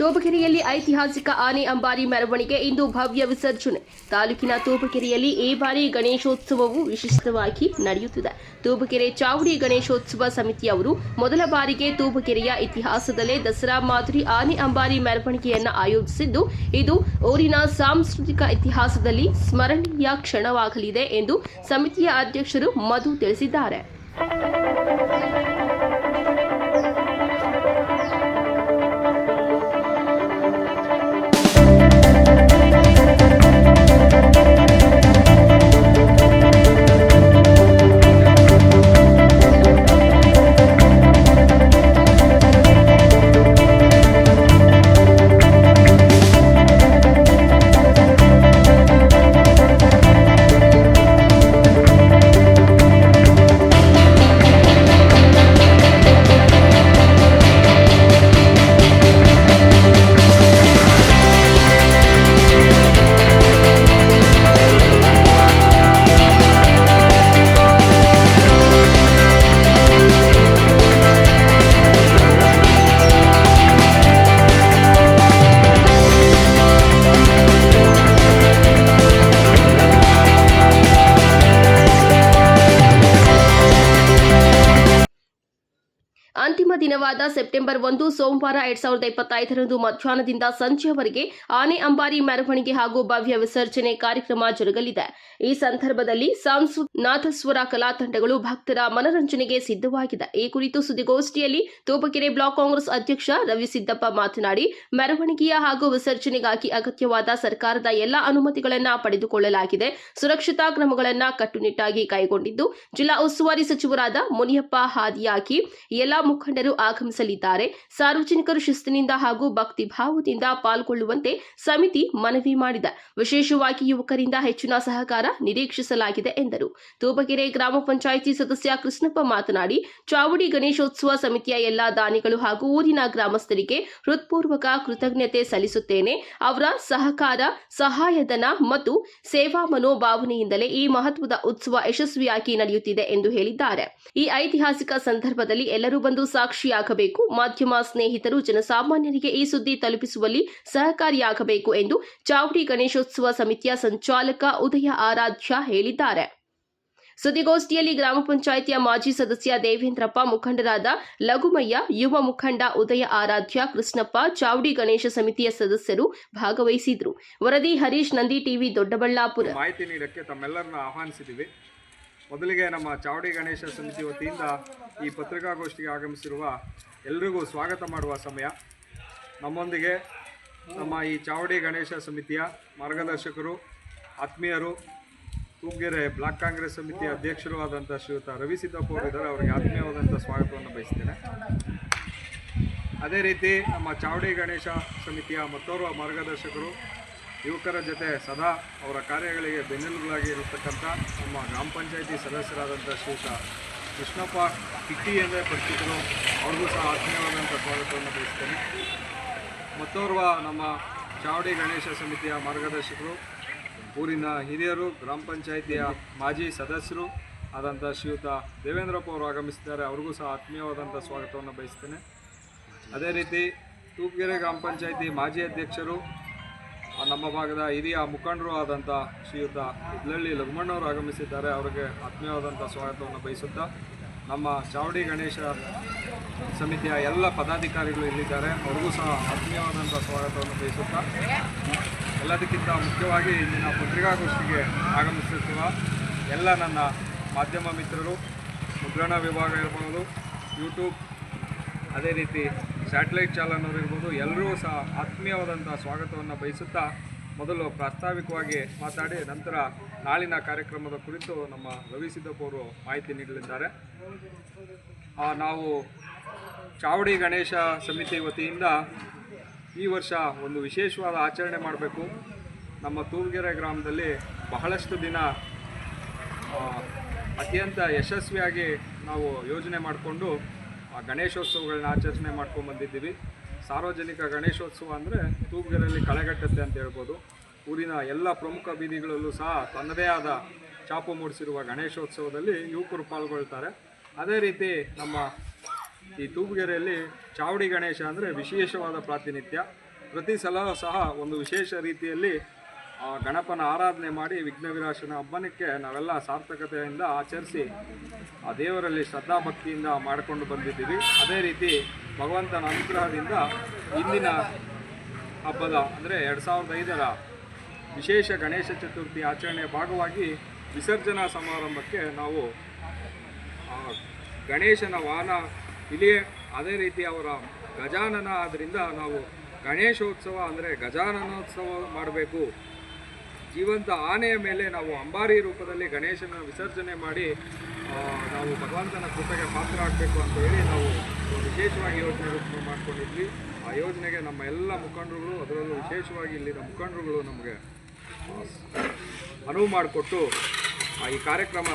ತೋಬಕೆರೆಯಲ್ಲಿ ಐತಿಹಾಸಿಕ ಆನೆ ಅಂಬಾರಿ ಮೆರವಣಿಗೆ ಇಂದು ಭವ್ಯ ವಿಸರ್ಜನೆ. ತಾಲೂಕಿನ ತೋಬಕೆರೆಯಲ್ಲಿ ಈ ಬಾರಿ ಗಣೇಶೋತ್ಸವವು ವಿಶಿಷ್ಟವಾಗಿ ನಡೆಯುತ್ತಿದೆ. ತೂಬಕೆರೆ ಚಾವಡಿ ಗಣೇಶೋತ್ಸವ ಸಮಿತಿಯವರು ಮೊದಲ ಬಾರಿಗೆ ತೂಬಕೆರೆಯ ಇತಿಹಾಸದಲ್ಲೇ ದಸರಾ ಮಾದರಿ ಆನೆ ಅಂಬಾರಿ ಮೆರವಣಿಗೆಯನ್ನು ಆಯೋಜಿಸಿದ್ದು, ಇದು ಊರಿನ ಸಾಂಸ್ಕೃತಿಕ ಇತಿಹಾಸದಲ್ಲಿ ಸ್ಮರಣೀಯ ಕ್ಷಣವಾಗಲಿದೆ ಎಂದು ಸಮಿತಿಯ ಅಧ್ಯಕ್ಷರು ಮಧು ತಿಳಿಸಿದ್ದಾರೆ. ದಿನವಾದ ಸೆಪ್ಟೆಂಬರ್ ಒಂದು, ಸೋಮವಾರ ಎರಡ್ ಸಾವಿರದ ಇಪ್ಪತ್ತೈದರಂದು ಮಧ್ಯಾಹ್ನದಿಂದ ಸಂಜೆಯವರೆಗೆ ಆನೆ ಅಂಬಾರಿ ಮೆರವಣಿಗೆ ಹಾಗೂ ಭವ್ಯ ವಿಸರ್ಜನೆ ಕಾರ್ಯಕ್ರಮ ಜರುಗಲಿದೆ. ಈ ಸಂದರ್ಭದಲ್ಲಿ ಸಾಂಸ್ಕೃತಿಕ ನಾಥಸ್ವರ ಕಲಾ ತಂಡಗಳು ಭಕ್ತರ ಮನರಂಜನೆಗೆ ಸಿದ್ಧವಾಗಿದೆ ಈ ಕುರಿತು ಸುದ್ದಿಗೋಷ್ಠಿಯಲ್ಲಿ ತೋಪಕೆರೆ ಬ್ಲಾಕ್ ಕಾಂಗ್ರೆಸ್ ಅಧ್ಯಕ್ಷ ರವಿ ಸಿದ್ದಪ್ಪ ಮಾತನಾಡಿ, ಮೆರವಣಿಗೆಯ ಹಾಗೂ ವಿಸರ್ಜನೆಗಾಗಿ ಅಗತ್ಯವಾದ ಸರ್ಕಾರದ ಎಲ್ಲಾ ಅನುಮತಿಗಳನ್ನು ಪಡೆದುಕೊಳ್ಳಲಾಗಿದೆ. ಸುರಕ್ಷತಾ ಕ್ರಮಗಳನ್ನು ಕಟ್ಟುನಿಟ್ಟಾಗಿ ಕೈಗೊಂಡಿದ್ದು, ಜಿಲ್ಲಾ ಉಸ್ತುವಾರಿ ಸಚಿವರಾದ ಮುನಿಯಪ್ಪ ಹಾದಿಯಾಗಿ ಎಲ್ಲಾ ಮುಖಂಡರು ಆಗಮಿಸಲಿದ್ದಾರೆ. ಸಾರ್ವಜನಿಕರು ಶಿಸ್ತಿನಿಂದ ಹಾಗೂ ಭಕ್ತಿ ಭಾವದಿಂದ ಪಾಲ್ಗೊಳ್ಳುವಂತೆ ಸಮಿತಿ ಮನವಿ ಮಾಡಿದೆ. ವಿಶೇಷವಾಗಿ ಯುವಕರಿಂದ ಹೆಚ್ಚಿನ ಸಹಕಾರ ನಿರೀಕ್ಷಿಸಲಾಗಿದೆ ಎಂದರು. ತೂಬಗೆರೆ ಗ್ರಾಮ ಪಂಚಾಯಿತಿ ಸದಸ್ಯ ಕೃಷ್ಣಪ್ಪ ಮಾತನಾಡಿ, ಚಾವುಡಿ ಗಣೇಶೋತ್ಸವ ಸಮಿತಿಯ ಎಲ್ಲಾ ದಾನಿಗಳು ಹಾಗೂ ಊರಿನ ಗ್ರಾಮಸ್ಥರಿಗೆ ಹೃತ್ಪೂರ್ವಕ ಕೃತಜ್ಞತೆ ಸಲ್ಲಿಸುತ್ತೇನೆ. ಅವರ ಸಹಕಾರ, ಸಹಾಯಧನ ಮತ್ತು ಸೇವಾ ಮನೋಭಾವನೆಯಿಂದಲೇ ಈ ಮಹತ್ವದ ಉತ್ಸವ ಯಶಸ್ವಿಯಾಗಿ ನಡೆಯುತ್ತಿದೆ ಎಂದು ಹೇಳಿದ್ದಾರೆ. ಈ ಐತಿಹಾಸಿಕ ಸಂದರ್ಭದಲ್ಲಿ ಎಲ್ಲರೂ ಬಂದು ಸಾಕ್ಷಿಯಾಗಬೇಕು ಮಾಧ್ಯಮ ಸ್ನೇಹಿತರು ಜನಸಾಮಾನ್ಯರಿಗೆ ಈ ಸುದ್ದಿ ತಲುಪಿಸುವಲ್ಲಿ ಸಹಕಾರಿಯಾಗಬೇಕು ಎಂದು ಚಾವಡಿ ಗಣೇಶೋತ್ಸವ ಸಮಿತಿಯ ಸಂಚಾಲಕ ಉದಯ ಆರಾಧ್ಯ ಹೇಳಿದ್ದಾರೆ. ಸುದ್ದಿಗೋಷ್ಠಿಯಲ್ಲಿ ಗ್ರಾಮ ಪಂಚಾಯಿತಿಯ ಮಾಜಿ ಸದಸ್ಯ ದೇವೇಂದ್ರಪ್ಪ, ಮುಖಂಡರಾದ ಲಘುಮಯ್ಯ, ಯುವ ಮುಖಂಡ ಉದಯ ಆರಾಧ್ಯ, ಕೃಷ್ಣಪ್ಪ, ಚಾವಡಿ ಗಣೇಶ ಸಮಿತಿಯ ಸದಸ್ಯರು ಭಾಗವಹಿಸಿದ್ರು. ವರದಿ ಹರೀಶ್, ನಂದಿ ಟಿವಿ, ದೊಡ್ಡಬಳ್ಳಾಪುರ. ಮಾಹಿತಿ ನೀಡಕ್ಕೆ ತಮ್ಮೆಲ್ಲರನ್ನ ಆಹ್ವಾನಿಸಿದ್ದೀವಿ ಮೊದಲಿಗೆ ನಮ್ಮ ಚಾವಡಿ ಗಣೇಶ ಸಮಿತಿ ವತಿಯಿಂದ ಈ ಪತ್ರಿಕಾಗೋಷ್ಠಿಗೆ ಆಗಮಿಸಿರುವ ಎಲ್ರಿಗೂ ಸ್ವಾಗತ ಮಾಡುವ ಸಮಯ. ನಮ್ಮೊಂದಿಗೆ ನಮ್ಮ ಈ ಚಾವಡಿ ಗಣೇಶ ಸಮಿತಿಯ ಮಾರ್ಗದರ್ಶಕರು, ಆತ್ಮೀಯರು ತೂಗೆರೆ ಬ್ಲಾಕ್ ಕಾಂಗ್ರೆಸ್ ಸಮಿತಿಯ ಅಧ್ಯಕ್ಷರು ಆದಂಥ ಶ್ರೀಯುತ ರವಿ ಸಿದ್ದಪ್ಪ ಅವರು ಇದ್ದಾರೆ. ಅವರಿಗೆ ಆತ್ಮೀಯವಾದಂಥ ಸ್ವಾಗತವನ್ನು ಬಯಸ್ತೇನೆ. ಅದೇ ರೀತಿ ನಮ್ಮ ಚಾವಡಿ ಗಣೇಶ ಸಮಿತಿಯ ಮತ್ತೋರ್ವ ಮಾರ್ಗದರ್ಶಕರು ಯುವಕರ ಜೊತೆ ಸದಾ ಅವರ ಕಾರ್ಯಗಳಿಗೆ ಬೆನ್ನೆಲುಬಾಗಿ ಇರತಕ್ಕಂಥ ನಮ್ಮ ಗ್ರಾಮ ಪಂಚಾಯಿತಿ ಸದಸ್ಯರಾದಂಥ ಶ್ರೀತ ಕೃಷ್ಣಪ್ಪ ಕಿಟ್ಟಿ ಎಂದೇ ಪರಿಚಿತರು. ಅವ್ರಿಗೂ ಸಹ ಆತ್ಮೀಯವಾದಂಥ ಸ್ವಾಗತವನ್ನು ಬಯಸ್ತೇನೆ ಮತ್ತೋರ್ವ ನಮ್ಮ ಚಾವಡಿ ಗಣೇಶ ಸಮಿತಿಯ ಮಾರ್ಗದರ್ಶಕರು, ಊರಿನ ಹಿರಿಯರು, ಗ್ರಾಮ ಪಂಚಾಯಿತಿಯ ಮಾಜಿ ಸದಸ್ಯರು ಆದಂಥ ಶ್ರೀಯುತ ದೇವೇಂದ್ರಪ್ಪ ಅವರು ಆಗಮಿಸಿದ್ದಾರೆ. ಅವ್ರಿಗೂ ಸಹ ಆತ್ಮೀಯವಾದಂಥ ಸ್ವಾಗತವನ್ನು ಬಯಸ್ತೇನೆ. ಅದೇ ರೀತಿ ತೂಪ್ಗೆರೆ ಗ್ರಾಮ ಪಂಚಾಯಿತಿ ಮಾಜಿ ಅಧ್ಯಕ್ಷರು ನಮ್ಮ ಭಾಗದ ಹಿರಿಯ ಮುಖಂಡರು ಆದಂಥ ಶ್ರೀಯುತ ಇದ್ಲಳ್ಳಿ ಲಘುಮಣ್ಣವರು ಆಗಮಿಸಿದ್ದಾರೆ. ಅವರಿಗೆ ಆತ್ಮೀಯವಾದಂಥ ಸ್ವಾಗತವನ್ನು ಬಯಸುತ್ತಾ ನಮ್ಮ ಚಾವಡಿ ಗಣೇಶ ಸಮಿತಿಯ ಎಲ್ಲ ಪದಾಧಿಕಾರಿಗಳು ಇಲ್ಲಿದ್ದಾರೆ. ಅವ್ರಿಗೂ ಸಹ ಆತ್ಮೀಯವಾದಂಥ ಸ್ವಾಗತವನ್ನು ಬಯಸುತ್ತಾ ಎಲ್ಲದಕ್ಕಿಂತ ಮುಖ್ಯವಾಗಿ ಇಂದಿನ ಪತ್ರಿಕಾಗೋಷ್ಠಿಗೆ ಆಗಮಿಸುತ್ತಿರುವ ಎಲ್ಲ ನನ್ನ ಮಾಧ್ಯಮ ಮಿತ್ರರು, ಮುದ್ರಣ ವಿಭಾಗ ಇರ್ಬೋದು ಯೂಟ್ಯೂಬ್ ಅದೇ ರೀತಿ ಸ್ಯಾಟಲೈಟ್ ಚಾಲನವರು ಇರ್ಬೋದು ಎಲ್ಲರೂ ಸಹ ಆತ್ಮೀಯವಾದಂಥ ಸ್ವಾಗತವನ್ನು ಬಯಸುತ್ತಾ ಮೊದಲು ಪ್ರಾಸ್ತಾವಿಕವಾಗಿ ಮಾತಾಡಿ, ನಂತರ ನಾಳಿನ ಕಾರ್ಯಕ್ರಮದ ಕುರಿತು ನಮ್ಮ ರವಿ ಸಿದ್ದಪ್ಪ ಅವರು ಮಾಹಿತಿ ನೀಡಲಿದ್ದಾರೆ. ನಾವು ಚಾವಡಿ ಗಣೇಶ ಸಮಿತಿ ವತಿಯಿಂದ ಈ ವರ್ಷ ಒಂದು ವಿಶೇಷವಾದ ಆಚರಣೆ ಮಾಡಬೇಕು. ನಮ್ಮ ತೂರ್ಗೆರೆ ಗ್ರಾಮದಲ್ಲಿ ಬಹಳಷ್ಟು ದಿನ ಅತ್ಯಂತ ಯಶಸ್ವಿಯಾಗಿ ನಾವು ಯೋಜನೆ ಮಾಡಿಕೊಂಡು ಆ ಗಣೇಶೋತ್ಸವಗಳನ್ನ ಆಚರಣೆ ಮಾಡ್ಕೊಂಡು ಬಂದಿದ್ದೀವಿ. ಸಾರ್ವಜನಿಕ ಗಣೇಶೋತ್ಸವ ಅಂದರೆ ತೂಗುಗೆರೆಯಲ್ಲಿ ಕಳೆಗಟ್ಟುತ್ತೆ ಅಂತ ಹೇಳ್ಬೋದು. ಊರಿನ ಎಲ್ಲ ಪ್ರಮುಖ ಬೀದಿಗಳಲ್ಲೂ ಸಹ ತನ್ನದೇ ಆದ ಚಾಪು ಮೂಡಿಸಿರುವ ಗಣೇಶೋತ್ಸವದಲ್ಲಿ ಯುವಕರು ಪಾಲ್ಗೊಳ್ತಾರೆ. ಅದೇ ರೀತಿ ನಮ್ಮ ಈ ತೂಗುಗೆರೆಯಲ್ಲಿ ಚಾವಡಿ ಗಣೇಶ ಅಂದರೆ ವಿಶೇಷವಾದ ಪ್ರಾತಿನಿಧ್ಯ. ಪ್ರತಿ ಸಲ ಸಹ ಒಂದು ವಿಶೇಷ ರೀತಿಯಲ್ಲಿ ಆ ಗಣಪನ ಆರಾಧನೆ ಮಾಡಿ ವಿಘ್ನ ವಿನಾಶನ ಹಬ್ಬನಕ್ಕೆ ನಾವೆಲ್ಲ ಸಾರ್ಥಕತೆಯಿಂದ ಆಚರಿಸಿ ಆ ದೇವರಲ್ಲಿ ಶ್ರದ್ಧಾಭಕ್ತಿಯಿಂದ ಮಾಡಿಕೊಂಡು ಬಂದಿದ್ದೀವಿ. ಅದೇ ರೀತಿ ಭಗವಂತನ ಅನುಗ್ರಹದಿಂದ ಇಂದಿನ ಹಬ್ಬದ, ಅಂದರೆ ಎರಡು ಸಾವಿರದ ಐದರ ವಿಶೇಷ ಗಣೇಶ ಚತುರ್ಥಿ ಆಚರಣೆಯ ಭಾಗವಾಗಿ ವಿಸರ್ಜನಾ ಸಮಾರಂಭಕ್ಕೆ ನಾವು ಗಣೇಶನ ವಾಹನ ಇಲ್ಲಿಯೇ, ಅದೇ ರೀತಿ ಅವರ ಗಜಾನನ ಆದ್ದರಿಂದ ನಾವು ಗಣೇಶೋತ್ಸವ, ಅಂದರೆ ಗಜಾನನೋತ್ಸವ ಮಾಡಬೇಕು. ಜೀವಂತ ಆನೆಯ ಮೇಲೆ ನಾವು ಅಂಬಾರಿ ರೂಪದಲ್ಲಿ ಗಣೇಶನ ವಿಸರ್ಜನೆ ಮಾಡಿ ನಾವು ಭಗವಂತನ ಕೃಪೆಗೆ ಪಾತ್ರ ಆಗಬೇಕು ಅಂತ ಹೇಳಿ ನಾವು ವಿಶೇಷವಾಗಿ ಯೋಜನೆ ರೂಪ ಮಾಡ್ಕೊಂಡಿದ್ವಿ. ಆ ಯೋಜನೆಗೆ ನಮ್ಮ ಎಲ್ಲ ಮುಖಂಡರುಗಳು, ಅದರಲ್ಲೂ ವಿಶೇಷವಾಗಿ ಇಲ್ಲಿನ ಮುಖಂಡರುಗಳು ನಮಗೆ ಅನುವು ಮಾಡಿಕೊಟ್ಟು ಈ ಕಾರ್ಯಕ್ರಮ